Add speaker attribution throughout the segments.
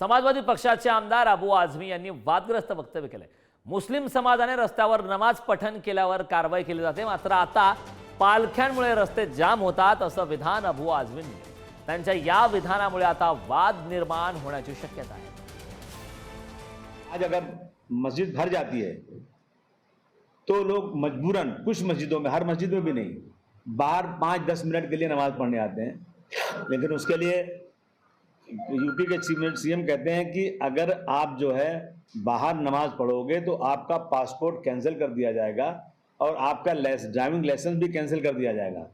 Speaker 1: समाजवादी पक्षाचे आमदार अबू आझमी यांनी वादग्रस्त वक्तव्य केलंय. मुस्लिम समाजाने रस्त्यावर नमाज पठण केल्यावर कारवाई केली जाते. मात्र आता पालख्यांमुळे रस्ते जाम होतात असं विधान अबू आझमींनी त्यांच्या या विधानामुळे आता वाद निर्माण होण्याची शक्यता आहे.
Speaker 2: आज अगर मस्जिद भर जाती है तो लोग मजबूरन कुछ मस्जिदों में हर मस्जिद में भी नहीं बाहर पाँच दस मिनट के लिए नमाज पढ़ने आते हैं। लेकिन उसके लिए यूपी के सीएम कहते हैं कि अगर आप जो है बाहर नमाज़ पढ़ोगे तो आपका पासपोर्ट कैंसिल कर दिया जाएगा और आपका लेस ड्राइविंग लाइसेंस भी कैंसिल कर दिया जाएगा।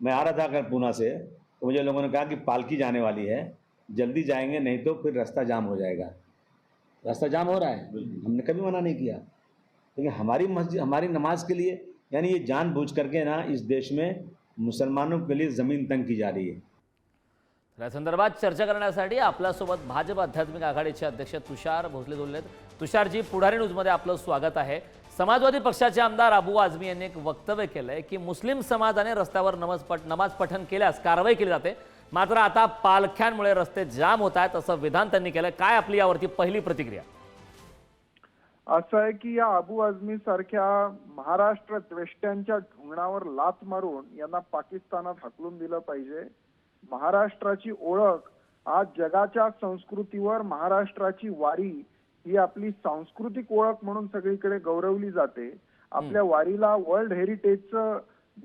Speaker 2: मैं आ रहा था अगर पूना से तो मुझे लोगों ने कहा कि पालकी जाने वाली है जल्दी जाएँगे नहीं तो फिर रास्ता जाम हो जाएगा। रास्ता जाम हो रहा है। हमने कभी मना नहीं किया। लेकिन हमारी मस्जिद हमारी नमाज़ के लिए यानी ये जानबूझ करके ना इस देश में मुसलमानों के लिए ज़मीन तंग की जा रही है।
Speaker 1: या संदर्भात चर्चा करण्यासाठी आपल्यासोबत भाजप आध्यात्मिक आघाडीचे अध्यक्ष तुषार भोसले बोललेत. तुषारजी पुढारी न्यूजमध्ये आपलं स्वागत आहे. समाजवादी पक्षाचे आमदार अबू आझमी यांनी एक वक्तव्य केलंय की मुस्लिम समाजाने रस्त्यावर नमाज पठ नमाज पठण केल्यास कारवाई केली जाते. मात्र आता पालख्यांमुळे रस्ते जाम होत आहेत असं विधान त्यांनी केलं काय आपली यावरती पहिली प्रतिक्रिया?
Speaker 3: असं आहे की या अबू आझमी सारख्या महाराष्ट्र द्वेष्ट्यांच्या ढुंगणावर लात मारून यांना पाकिस्तानात हकलून दिलं पाहिजे. महाराष्ट्राची ओळख आज जगाच्या संस्कृतीवर महाराष्ट्राची वारी ही आपली सांस्कृतिक ओळख म्हणून सगळीकडे गौरवली जाते. आपल्या वारीला वर्ल्ड हेरिटेजचं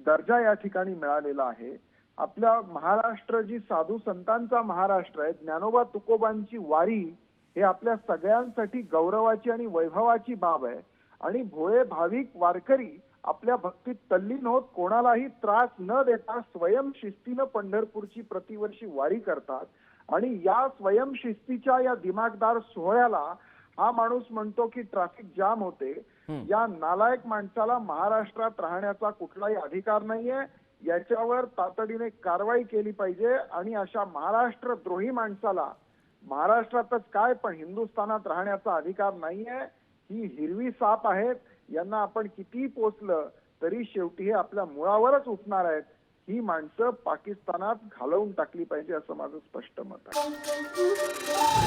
Speaker 3: दर्जा या ठिकाणी मिळालेला आहे. आपल्या महाराष्ट्र जी साधू संतांचा महाराष्ट्र आहे ज्ञानोबा तुकोबांची वारी हे आपल्या सगळ्यांसाठी गौरवाची आणि वैभवाची बाब आहे. आणि भोळे भाविक वारकरी आपल्या भक्तीत तल्लीन होत कोणालाही त्रास न देता स्वयंशिस्तीनं पंढरपूरची प्रतिवर्षी वारी करतात. आणि या स्वयंशिस्तीच्या या दिमागदार सोहळ्याला हा माणूस म्हणतो की ट्रॅफिक जाम होते. या नालायक माणसाला महाराष्ट्रात राहण्याचा कुठलाही अधिकार नाहीये. याच्यावर तातडीने कारवाई केली पाहिजे. आणि अशा महाराष्ट्र द्रोही माणसाला महाराष्ट्रातच काय पण हिंदुस्थानात राहण्याचा अधिकार नाहीये. ही हिरवी साप आहेत. यांना आपण कितीही पोचलं तरी शेवटी हे आपल्या मुळावरच उठणार आहेत. ही माणसं पाकिस्तानात घालवून टाकली पाहिजे असं माझं स्पष्ट मत आहे.